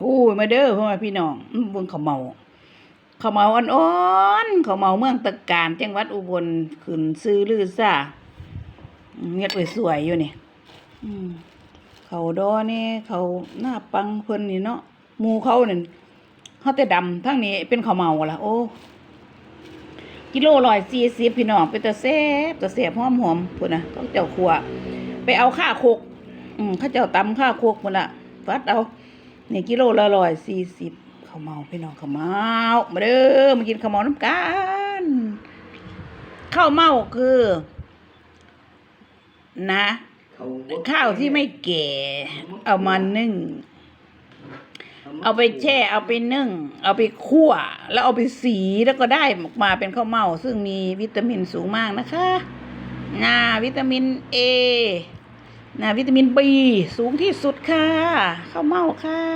โอ้ยมาเด้อพ่อแม่พี่น้องอื้อเขาเมาเขาเมาอ่อนๆเขาเมาเมืองตะการจังหวัดอุบลขึ้นซื้อลือซ่าเฮ็ดไว้สวยอยู่นี่เขาดอนี่เขาหน้าปังเพิ่นนี่เนาะมูเขาเนั่นเฮาแต่ดำทั้งนี้เป็นเขาเมาละโอ้กิโลร้อยสี่สิบพี่น้องเป็นตะแซ่บตะแซ่บหอมหอมพุ่นนะเขาเจ้าครัวไปเอาข้าโคกอืมเขาเจ้าตำข้าโคกพุ่นละฟัดเอา นี่กิโลละร้อยสี่สิบข้าวเมาพี่น้องข้าวเมามาเด้อมากินข้าวเมาน้ำกันข้าวเมาคือ นะข้าวที่ไม่แก่ เอามานึ่ง เอาไปแช่ เอาไปนึ่ง เอาไปคั่ว แล้วเอาไปสีแล้วก็ได้ออกมาเป็นข้าวเม่าซึ่งมีวิตามินสูงมากนะคะนาวิตามินเอนาวิตามินบีสูงที่สุดค่ะ ข้าวเม่าค่ะ